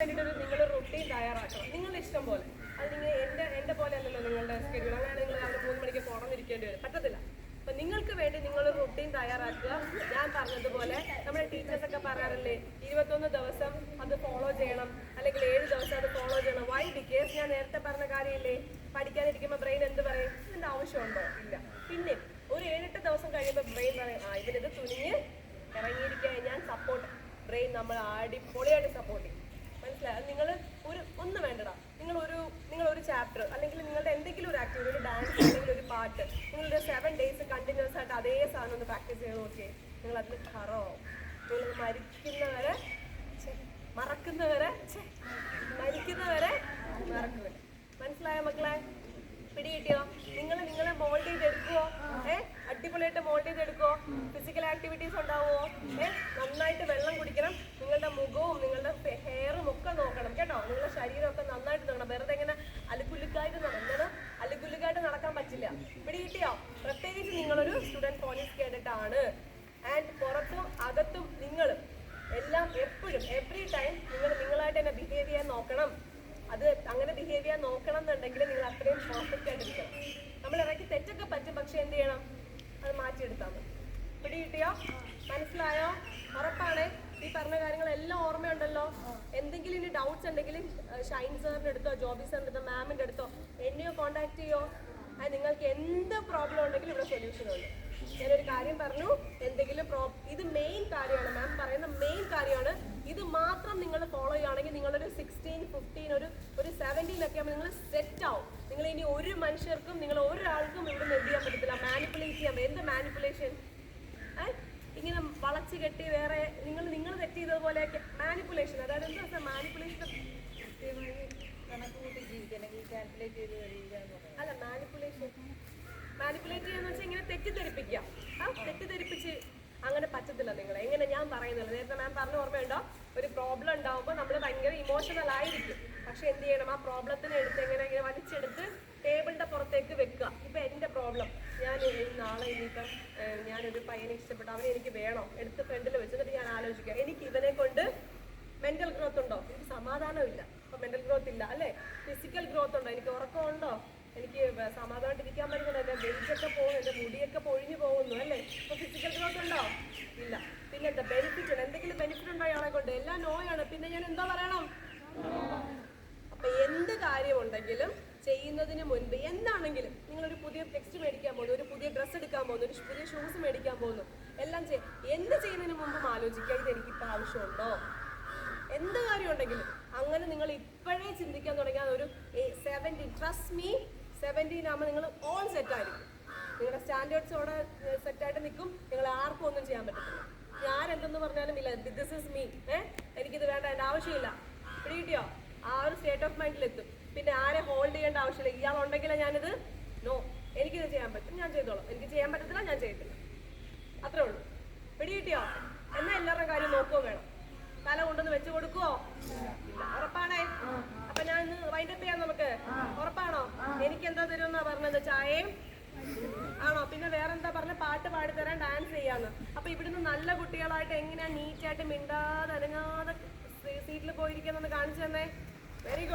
വേണ്ടിയിട്ടൊരു നിങ്ങൾ റുട്ടീൻ തയ്യാറാക്കണം. നിങ്ങളുടെ ഇഷ്ടം പോലെ. അത് നിങ്ങൾ എന്റെ എന്റെ പോലെ അല്ലല്ലോ നിങ്ങളുടെ സ്കെഡ്യൂൾ അങ്ങനെ നിങ്ങൾ രാവിലെ മൂന്ന് മണിക്ക് തുറന്നിരിക്കേണ്ടി വരും. പറ്റത്തില്ല. നിങ്ങൾക്ക് വേണ്ടി നിങ്ങൾ റുട്ടീൻ തയ്യാറാക്കുക. ഞാൻ പറഞ്ഞതുപോലെ നമ്മുടെ ടീച്ചേഴ്സ് ഒക്കെ പറയാറില്ലേ ഇരുപത്തൊന്ന് ദിവസം അത് ഫോളോ ചെയ്യണം. അല്ലെങ്കിൽ ഏഴ് ദിവസം അത് ഫോളോ ചെയ്യണം. വൈ ബിക്കേസ് ഞാൻ നേരത്തെ പറഞ്ഞ കാര്യമില്ലേ പഠിക്കാനിരിക്കുമ്പോൾ ബ്രെയിൻ എന്ത് പറയും? ഇതിന്റെ ആവശ്യമുണ്ടോ? ഇല്ല. പിന്നെ ഒരു ഏഴെട്ട് ദിവസം കഴിയുമ്പോൾ ബ്രെയിൻ പറയും ആ ഇതിനിത് തുനിഞ്ഞ് ഇറങ്ങിയിരിക്കാൻ ഞാൻ സപ്പോർട്ട് ബ്രെയിൻ നമ്മൾ അടിപൊളിയായിട്ട് സപ്പോർട്ട് ചെയ്യും. മനസ്സിലായി നിങ്ങൾ ഒരു ഒന്ന് വേണ്ടടാ. നിങ്ങൾ ഒരു നിങ്ങൾ ഒരു ചാപ്റ്റർ അല്ലെങ്കിൽ നിങ്ങളുടെ എന്തെങ്കിലും ഒരു ആക്ടിവിറ്റി ഒരു ഡാൻസ് അല്ലെങ്കിൽ ഒരു പാട്ട് നിങ്ങളുടെ സെവൻ ഡേയ്സ് കണ്ടിന്യൂസ് ആയിട്ട് അതേ സാധനം ഒന്ന് പ്രാക്ടീസ് ചെയ്ത് നോക്കിയേ. നിങ്ങൾ അതിൽ കറോ. നിങ്ങൾ മരിക്കുന്നവരെ മറക്കുന്നവരെ മരിക്കുന്നവരെ മറക്കുക മനസ്സിലായോ മക്കളെ? പിടികിട്ടിയോ നിങ്ങൾ നിങ്ങളെ മോൾഡ് ചെയ്തെടുക്കുവോ? ഏഹ് അടിപൊളിയായിട്ട് മോൾഡ് ചെയ്തെടുക്കുവോ? ഫിസിക്കൽ ആക്ടിവിറ്റീസ് ഉണ്ടാവുമോ ഏ നന്നായിട്ട് വെള്ളം കുടിക്കണം നിങ്ങളുടെ മുഖവും നിങ്ങളുടെ ഹെയറും ഒക്കെ നോക്കണം കേട്ടോ നിങ്ങളുടെ ശരീരമൊക്കെ നന്നായിട്ട് നോക്കണം വെറുതെ ഇങ്ങനെ അലുക്കുലുക്കായിട്ട് നടക്കണം അലുക്കുലുക്കായിട്ട് നടക്കാൻ പറ്റില്ല. ഇവിടെ കിട്ടിയോ? പ്രത്യേകിച്ച് നിങ്ങളൊരു സ്റ്റുഡന്റ് പോലീസ് കേട്ടിട്ടാണ്. ആൻഡ് പുറത്തും അകത്തും നിങ്ങൾ എല്ലാം എപ്പോഴും എവറി ടൈം നിങ്ങൾ നിങ്ങളായിട്ട് തന്നെ ബിഹേവ് ചെയ്യാൻ നോക്കണം. അത് അങ്ങനെ ബിഹേവ് ചെയ്യാൻ നോക്കണം എന്നുണ്ടെങ്കിൽ നിങ്ങൾ അത്രയും പെർഫെക്റ്റ് ആയിട്ടിരിക്കണം നമ്മൾ ഇറക്കി തെറ്റൊക്കെ പറ്റും പക്ഷെ എന്ത് ചെയ്യണം? അത് മാറ്റിയെടുത്താൽ മതി. പിടി കിട്ടിയോ? മനസ്സിലായോ? ഉറപ്പാണ്? ഈ പറഞ്ഞ കാര്യങ്ങളെല്ലാം ഓർമ്മയുണ്ടല്ലോ. എന്തെങ്കിലും ഇനി ഡൗട്ട്സ് ഉണ്ടെങ്കിൽ ഷൈൻ സാറിന്റെ അടുത്തോ ജോബി സാറിന്റെ അടുത്തോ മാമിന്റെ അടുത്തോ എന്നെയോ കോൺടാക്ട് ചെയ്യോ. അത് നിങ്ങൾക്ക് എന്ത് പ്രോബ്ലം ഉണ്ടെങ്കിലും ഇവിടെ സൊല്യൂഷൻ ഉണ്ട്. ഞാനൊരു കാര്യം പറഞ്ഞു എന്തെങ്കിലും പ്രോ ഇത് മെയിൻ കാര്യമാണ് മാം പറയുന്ന മെയിൻ കാര്യമാണ്. ഇത് മാത്രം നിങ്ങൾ ഫോളോ ചെയ്യുകയാണെങ്കിൽ നിങ്ങളൊരു സിക്സ്റ്റീൻ ഫിഫ്റ്റീൻ ഒരു ഒരു സെവന്റീൻ ഒക്കെ ആകുമ്പോൾ നിങ്ങൾ സെറ്റ് ആവും. നിങ്ങൾ ഇനി ഒരു മനുഷ്യർക്കും നിങ്ങൾ ഒരാൾക്കും ഇവിടെ എന്ത് ചെയ്യാൻ പറ്റത്തില്ല? മാനിപ്പുലേറ്റ് ചെയ്യാൻ എന്ത് മാനിപ്പുലേഷൻ ഇങ്ങനെ വളച്ച് കെട്ടി വേറെ നിങ്ങൾ ചെയ്തതുപോലെയൊക്കെ മാനിപ്പുലേഷൻ അതായത് എന്താ അല്ല മാനിപ്പുലേഷൻ മാനിപ്പുലേറ്റ് ചെയ്യാന്ന് വെച്ചാൽ ഇങ്ങനെ തെറ്റിദ്ധരിപ്പിക്കുക. ആ തെറ്റിദ്ധരിപ്പിച്ച് അങ്ങനെ പറ്റത്തില്ല നിങ്ങൾ എങ്ങനെ ഞാൻ പറയുന്നില്ല നേരത്തെ മാം പറഞ്ഞ ഓർമ്മയുണ്ടോ? ഒരു പ്രോബ്ലം ഉണ്ടാവുമ്പോൾ നമ്മൾ ഭയങ്കര ഇമോഷണൽ ആയിരിക്കും. പക്ഷെ എന്ത് ചെയ്യണം? ആ പ്രോബ്ലത്തിനെ എടുത്ത് എങ്ങനെ ഇനി നാളെ ഇനിയിപ്പം ഞാനൊരു പയ്യനെ ഇഷ്ടപ്പെട്ടു. അവനെ എനിക്ക് വേണം. എടുത്ത് ഫ്രണ്ടിൽ വെച്ചിട്ട് ഞാൻ ആലോചിക്കുക എനിക്ക് ഇവനെ കൊണ്ട് മെന്റൽ ഗ്രോത്ത് ഉണ്ടോ? എനിക്ക് സമാധാനമില്ല. അപ്പൊ മെന്റൽ ഗ്രോത്ത് ഇല്ല അല്ലേ? ഫിസിക്കൽ ഗ്രോത്ത് ഉണ്ടോ? എനിക്ക് ഉറക്കമുണ്ടോ എനിക്ക് സമാധാനമായിട്ടിരിക്കാൻ പറ്റുന്നില്ല എന്റെ വെയിറ്റ് ഒക്കെ പോകുന്നു എന്റെ മുടിയൊക്കെ പൊഴിഞ്ഞു പോകുന്നു അല്ലേ? അപ്പൊ ഫിസിക്കൽ ഗ്രോത്ത് ഉണ്ടോ? ഇല്ല. പിന്നെ എന്താ ബെനിഫിറ്റ് ഉണ്ട്? എന്തെങ്കിലും ബെനിഫിറ്റ് ഉണ്ടോ അയാളെ കൊണ്ട്? എല്ലാം നോയാണ് പിന്നെ ഞാൻ എന്താ പറയണം? അപ്പൊ എന്ത് കാര്യമുണ്ടെങ്കിലും ചെയ്യുന്നതിന് മുൻപ് എന്താണെങ്കിലും നിങ്ങളൊരു പുതിയ ടെക്സ്റ്റ് മേടിക്കാൻ പോകുന്നു ഒരു പുതിയ ഡ്രസ്സ് എടുക്കാൻ പോകുന്നു ഒരു പുതിയ ഷൂസ് മേടിക്കാൻ പോകുന്നു. എല്ലാം ചെയ്യും എന്ത് ചെയ്യുന്നതിന് മുമ്പും ആലോചിക്കുക ഇത് എനിക്കിപ്പോൾ ആവശ്യമുണ്ടോ? എന്ത് കാര്യമുണ്ടെങ്കിലും അങ്ങനെ നിങ്ങൾ ഇപ്പോഴേ ചിന്തിക്കാൻ തുടങ്ങിയാൽ ഒരു സെവന്റീൻ ട്രസ്റ്റ് മീ സെവന്റീൻ ആകുമ്പോൾ നിങ്ങൾ ഓൺ സെറ്റ് ആയിരിക്കും. നിങ്ങളുടെ സ്റ്റാൻഡേർഡ്സ് അവിടെ സെറ്റായിട്ട് നിൽക്കും. നിങ്ങൾ ആർക്കും ഒന്നും ചെയ്യാൻ പറ്റത്തില്ല. ഞാൻ എന്തെന്ന് പറഞ്ഞാലും ഇല്ല ദിസ് ഇസ് മീ ഏഹ് എനിക്കിത് വേണ്ട എന്റെ ആവശ്യമില്ല. പിടിയോ ആ ഒരു സ്റ്റേറ്റ് ഓഫ് മൈൻഡിലെത്തും പിന്നെ ആരെ ഹോൾഡ് ചെയ്യേണ്ട ആവശ്യമില്ല. ഇയാളുണ്ടെങ്കിലേ ഞാനിത് നോ എനിക്കിത് ചെയ്യാൻ പറ്റും. ഞാൻ ചെയ്തോളാം. എനിക്ക് ചെയ്യാൻ പറ്റത്തില്ല ഞാൻ ചെയ്യത്തില്ല. അത്രേ ഉള്ളൂ. പിടികിട്ടിയോ? എന്നാ എല്ലാവരുടെയും കാര്യം നോക്കുകയും വേണം. തല കൊണ്ടൊന്ന് വെച്ചു കൊടുക്കുവോ? ഉറപ്പാണേ. അപ്പൊ ഞാൻ ഇന്ന് വൈൻഡപ്പ് ചെയ്യാം നമുക്ക്. ഉറപ്പാണോ? എനിക്ക് എന്താ തരുമെന്നാ പറഞ്ഞത്? ചായയും ആണോ? പിന്നെ വേറെന്താ പറഞ്ഞ പാട്ട് പാടിത്തരാൻ ഡാൻസ് ചെയ്യാന്ന്. അപ്പൊ ഇവിടുന്ന് നല്ല കുട്ടികളായിട്ട് എങ്ങനെയാ നീറ്റായിട്ട് മിണ്ടാതെ അനങ്ങാതെ സീറ്റിൽ പോയിരിക്കുന്നതെന്ന് കാണിച്ചു തന്നെ. Very good